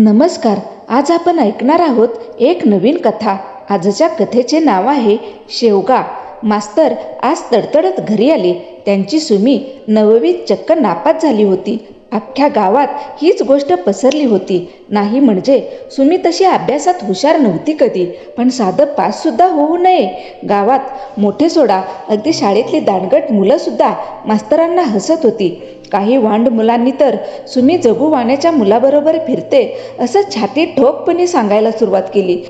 नमस्कार आज आपण ऐकणार आहोत एक नवीन कथा. आजच्या कथेचे नाव आहे शेवगा. मास्तर आज तडतडत घरी आले. त्यांची सुमी नववीत चक्क नापास झाली होती. अख्ख्या गावात हीच गोष्ट पसरली होती. नाही म्हणजे सुमी तशी अभ्यासात हुशार नव्हती कधी. पण साधं पाससुद्धा होऊ नये. गावात मोठे सोडा अगदी शाळेतली दांडगट मुलंसुद्धा मास्तरांना हसत होती. काही वांड मुलांनी तर सुमी जगू वाण्याच्या मुलाबरोबर फिरते असं छाती ठोकपणे सांगायला सुरुवात केली.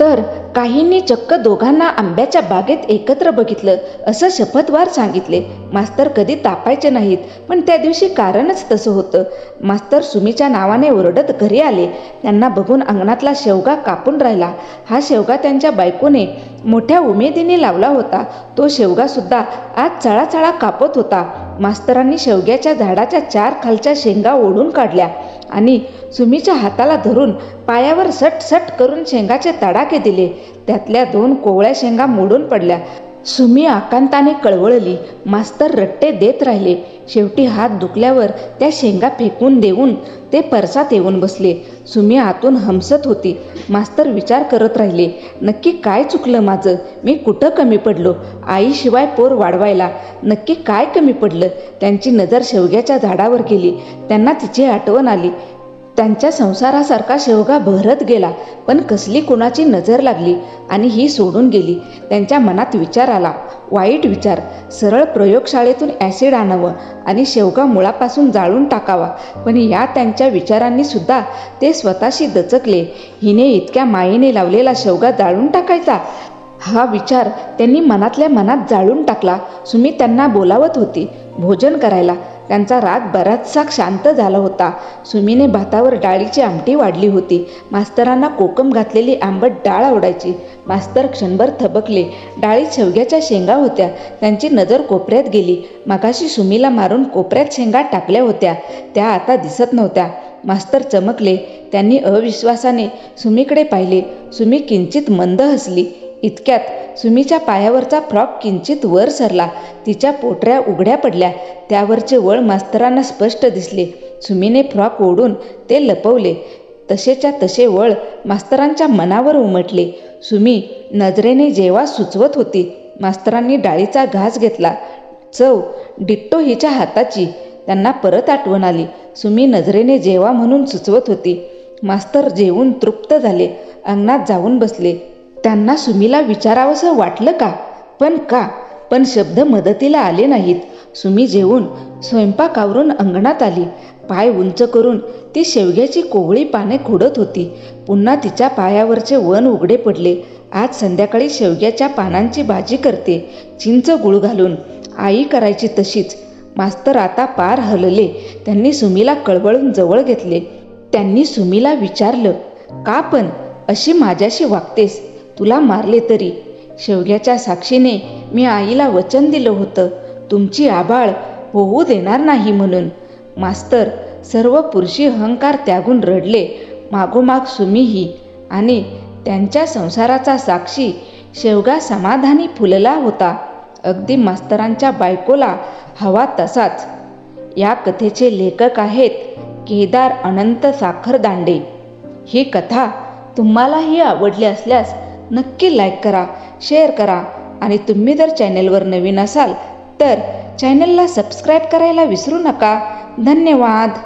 तर काहींनी चक्क दोघांना आंब्याच्या बागेत एकत्र बघितलं असं शपथवार सांगितले. मास्तर कधी तापायचे नाहीत पण त्या दिवशी कारणच तसं होतं. मास्तर सुमीच्या नावाने ओरडत घरी आले. त्यांना बघून अंगणातला शेवगा कापून राहिला. हा शेवगा त्यांच्या बायकोने मोठ्या उमेदीने लावला होता. तो शेवगा सुद्धा आज चळाचळा कापत होता. मास्तरांनी शेवग्याच्या झाडाच्या चार खालच्या शेंगा ओढून काढल्या आणि सुमीच्या हाताला धरून पायावर सट सट करून शेंगाचे तडाखे दिले. त्यातल्या दोन कोवळ्या शेंगा मोडून पडल्या. सुमी आकांताने कळवळली मास्तर रट्टे देत राहिले. शेवटी हात दुखल्यावर त्या शेंगा फेकून देऊन ते परसात येऊन बसले. सुमी आतून हमसत होती. मास्तर विचार करत राहिले नक्की काय चुकलं माझं? मी कुठं कमी पडलो? आईशिवाय पोर वाढवायला नक्की काय कमी पडलं? त्यांची नजर शेवग्याच्या झाडावर गेली. त्यांना तिची आठवण आली. त्यांच्या संसारासारखा शेवगा भरत गेला पण कसली कुणाची नजर लागली आणि ही सोडून गेली? त्यांच्या मनात विचार आला. वाईट विचार. सरळ प्रयोगशाळेतून ॲसिड आणावं आणि शेवगा मुळापासून जाळून टाकावा. पण या त्यांच्या विचारांनी सुद्धा ते स्वतःशी दचकले. हिने इतक्या मायेने लावलेला शेवगा जाळून टाकायचा? हा विचार त्यांनी मनातल्या मनात जाळून टाकला. सुमी त्यांना बोलावत होती भोजन करायला. त्यांचा राग बराचसा शांत झाला होता. सुमीने भातावर डाळीची आमटी वाढली होती. मास्तरांना कोकम घातलेली आंबट डाळ आवडायची. मास्तर क्षणभर थबकले. डाळीत शेवग्याच्या शेंगा होत्या. त्यांची नजर कोपऱ्यात गेली. मगाशी सुमीला मारून कोपऱ्यात शेंगा टाकल्या होत्या. त्या आता दिसत नव्हत्या. मास्तर चमकले. त्यांनी अविश्वासाने सुमीकडे पाहिले. सुमी किंचित मंद हसली. इतक्यात सुमीच्या पायावरचा फ्रॉक किंचित वर सरला. तिच्या पोटऱ्या उघड्या पडल्या. त्यावरचे वळ मास्तरांना स्पष्ट दिसले. सुमीने फ्रॉक ओढून ते लपवले. तसेच्या तसे वळ मास्तरांच्या मनावर उमटले. सुमी नजरेने जेव्हा सुचवत होती मास्तरांनी डाळीचा घास घेतला. चव डिट्टो हिच्या हाताची. त्यांना परत आठवण आली. सुमी नजरेने जेवा म्हणून सुचवत होती मास्तर जेवून तृप्त झाले. अंगणात जाऊन बसले. त्यांना सुमीला विचारावंसं वाटलं का? पण का? पण शब्द मदतीला आले नाहीत. सुमी जेवून स्वयंपाकावरून अंगणात आली. पाय उंच करून ती शेवग्याची कोवळी पाने खोडत होती. पुन्हा तिच्या पायावरचे वन उघडे पडले. आज संध्याकाळी शेवग्याच्या पानांची भाजी करते. चिंच गुळ घालून. आई करायची तशीच. मास्तर आता पार हलले. त्यांनी सुमीला कळवळून जवळ घेतले. त्यांनी सुमीला विचारलं का पण? अशी माझ्याशी वागतेस. तुला मारले तरी. शेवग्याच्या साक्षीने मी आईला वचन दिलं होतं. तुमची आबाळ होऊ देणार नाही म्हणून. मास्तर सर्व पुरुषी अहंकार त्यागून रडले. मागोमाग सुमीही आणि त्यांच्या संसाराचा साक्षी शेवगा समाधानी फुलला होता. अगदी मास्तरांच्या बायकोला हवा तसाच. या कथेचे लेखक आहेत केदार अनंत साखर दांडे ही कथा तुम्हालाही आवडली असल्यास नक्की लाईक करा शेअर करा. आणि तुम्ही जर चॅनेलवर नवीन असाल तर चॅनलला सबस्क्राईब करायला विसरू नका. धन्यवाद.